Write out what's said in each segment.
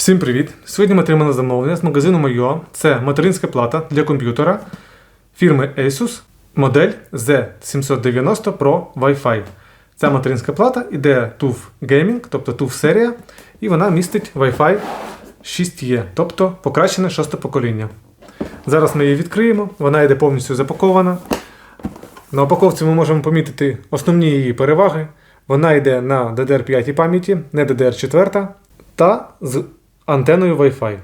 Всім привіт! Сьогодні ми отримали замовлення з магазину Moyo. Це материнська плата для комп'ютера фірми Asus, модель Z790 Pro Wi-Fi. Ця материнська плата іде TUF Gaming, тобто TUF серія, і вона містить Wi-Fi 6E, тобто покращене шосте покоління. Зараз ми її відкриємо, вона йде повністю запакована. На упаковці ми можемо помітити основні її переваги. Вона йде на DDR5 пам'яті, не DDR4 та з антеною Wi-Fi.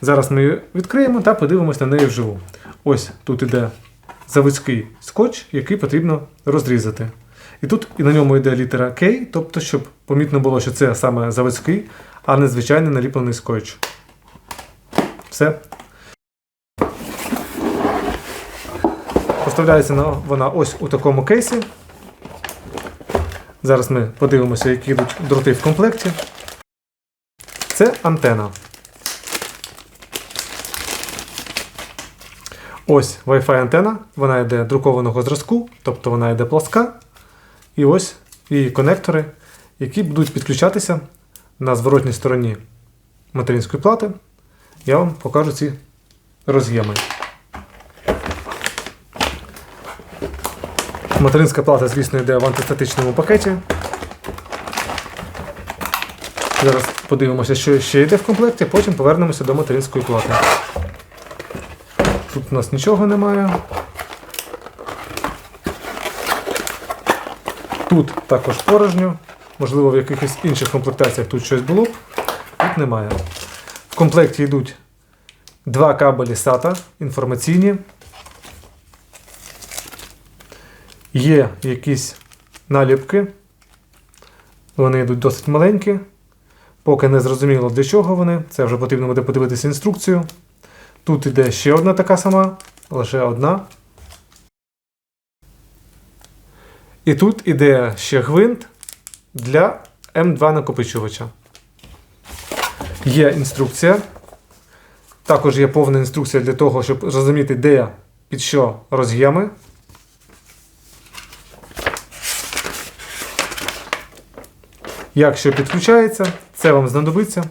Зараз ми її відкриємо та подивимося на неї вживу. Ось тут іде заводський скотч, який потрібно розрізати. І тут і на ньому йде літера K, тобто, щоб помітно було, що це саме заводський, а не звичайний наліплений скотч. Все. Поставляється вона ось у такому кейсі. Зараз ми подивимося, які йдуть дроти в комплекті. Це антена. Ось Wi-Fi антена. Вона йде друкованого зразку, тобто вона йде плоска. І ось її конектори, які будуть підключатися на зворотній стороні материнської плати. Я вам покажу ці роз'єми. Материнська плата, звісно, йде в антистатичному пакеті. Зараз подивимося, що ще йде в комплекті, потім повернемося до материнської плати. Тут у нас нічого немає. Тут також порожньо. Можливо, в якихось інших комплектаціях тут щось було б. Тут немає. В комплекті йдуть два кабелі SATA інформаційні. Є якісь наліпки. Вони йдуть досить маленькі. Поки не зрозуміло для чого вони. Це вже потрібно буде подивитися інструкцію. Тут іде ще одна така сама, лише одна. І тут іде ще гвинт для М2 накопичувача. Є інструкція. Також є повна інструкція для того, щоб розуміти, де під що роз'єми. Як що підключається, це вам знадобиться,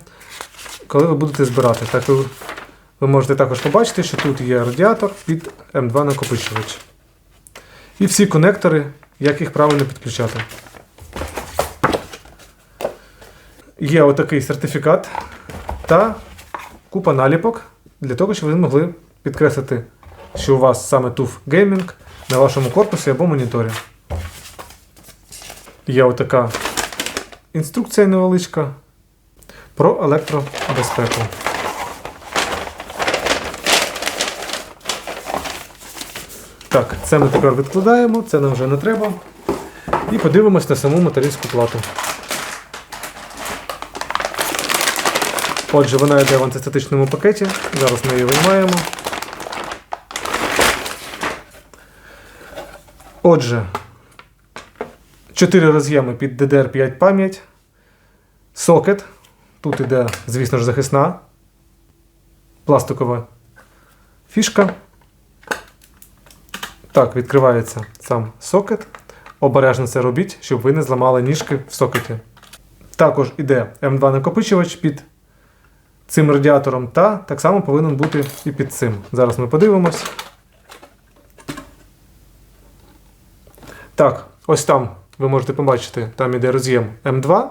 коли ви будете збирати. Так ви, можете також побачити, що тут є радіатор під М2 накопичувач. І всі конектори, як їх правильно підключати. Є отакий сертифікат та купа наліпок для того, щоб ви могли підкреслити, що у вас саме TUF Gaming на вашому корпусі або моніторі. Є отака інструкція невеличка про електробезпеку. Так, це ми тепер відкладаємо, це нам вже не треба. І подивимось на саму материнську плату. Отже, вона йде в антистатичному пакеті. Зараз ми її виймаємо. Отже, 4 роз'єми під DDR5 пам'ять. Сокет. Тут іде, звісно ж, захисна пластикова фішка. Так, відкривається сам сокет. Обережно це робіть, щоб ви не зламали ніжки в сокеті. Також іде М2 накопичувач під цим радіатором, та так само повинен бути і під цим. Зараз ми подивимось. Так, ось там ви можете побачити, там іде роз'єм М2.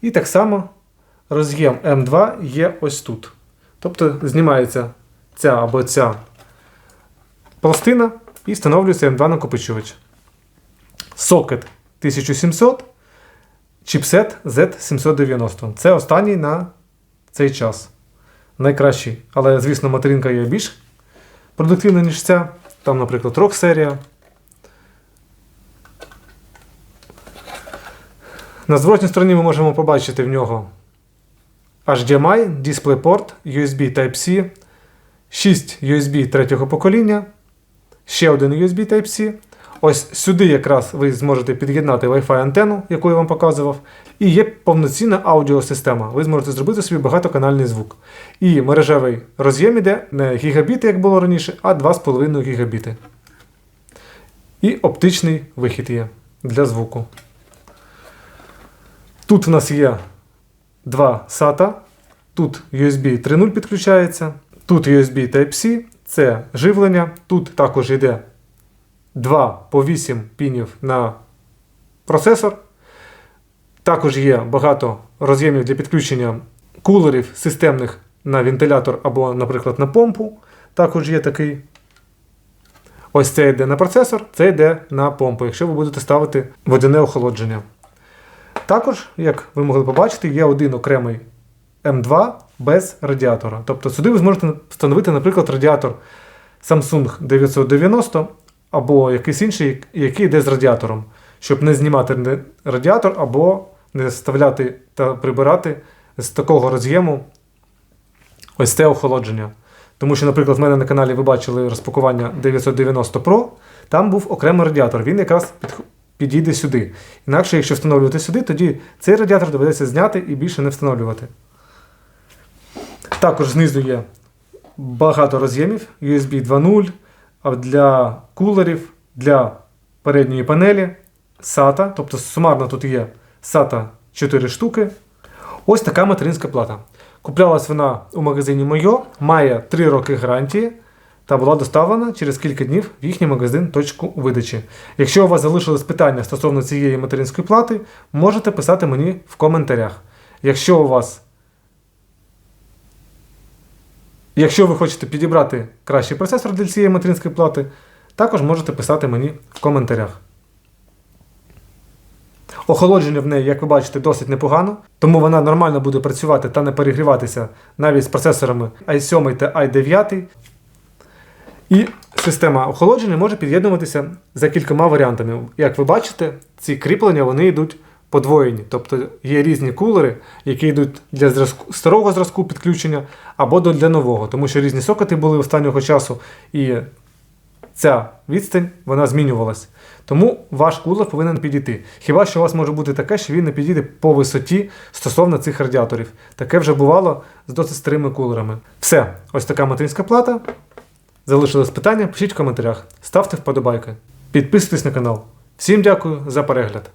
І так само роз'єм М2 є ось тут. Тобто знімається ця або ця пластина і встановлюється М2 накопичувач. Сокет 1700, чіпсет Z790. Це останній на цей час. Найкращий. Але, звісно, материнка є більш продуктивна, ніж ця. Там, наприклад, ROG серія. На зворотній стороні ми можемо побачити в нього HDMI, DisplayPort, USB Type-C, 6 USB третього покоління, ще один USB Type-C. Ось сюди якраз ви зможете під'єднати Wi-Fi антенну, яку я вам показував. І є повноцінна аудіосистема. Ви зможете зробити собі багатоканальний звук. І мережевий роз'єм іде не гігабіти, як було раніше, а 2,5 гігабіти. І оптичний вихід є для звуку. Тут в нас є два SATA Тут USB 3.0 підключається, тут USB Type-C, це живлення. Тут також йде 2 по 8 пінів на процесор. Також є багато роз'ємів для підключення кулерів системних на вентилятор або, наприклад, на помпу. Також є такий. Ось це йде на процесор, це йде на помпу, якщо ви будете ставити водяне охолодження. Також, як ви могли побачити, є один окремий М2 без радіатора. Тобто сюди ви зможете встановити, наприклад, радіатор Samsung 990 або якийсь інший, який йде з радіатором, щоб не знімати радіатор або не вставляти та прибирати з такого роз'єму ось це охолодження. Тому що, наприклад, в мене на каналі ви бачили розпакування 990 Pro, там був окремий радіатор, він якраз підх- підійде сюди. Інакше, якщо встановлювати сюди, тоді цей радіатор доведеться зняти і більше не встановлювати. Також знизу є багато роз'ємів USB 2.0 для кулерів, для передньої панелі, SATA, тобто сумарно тут є SATA 4 штуки. Ось така материнська плата. Куплялась вона у магазині Мойо, має 3 роки гарантії та була доставлена через кілька днів в їхній магазин точку видачі. Якщо у вас залишились питання стосовно цієї материнської плати, можете писати мені в коментарях. Якщо у вас Якщо ви хочете підібрати кращий процесор для цієї материнської плати, також можете писати мені в коментарях. Охолодження в неї, як ви бачите, досить непогано, тому вона нормально буде працювати та не перегріватися навіть з процесорами i7 та i9. І система охолодження може під'єднуватися за кількома варіантами. Як ви бачите, ці кріплення вони йдуть подвоєні. Тобто є різні кулери, які йдуть для зразку, старого зразку підключення або для нового, тому що різні сокети були останнього часу, і ця відстань вона змінювалась. Тому ваш кулер повинен підійти. Хіба що у вас може бути таке, що він не підійде по висоті стосовно цих радіаторів. Таке вже бувало з досить старими кулерами. Все, ось така материнська плата. Залишилось питання, пишіть в коментарях, ставте вподобайки, підписуйтесь на канал. Всім дякую за перегляд.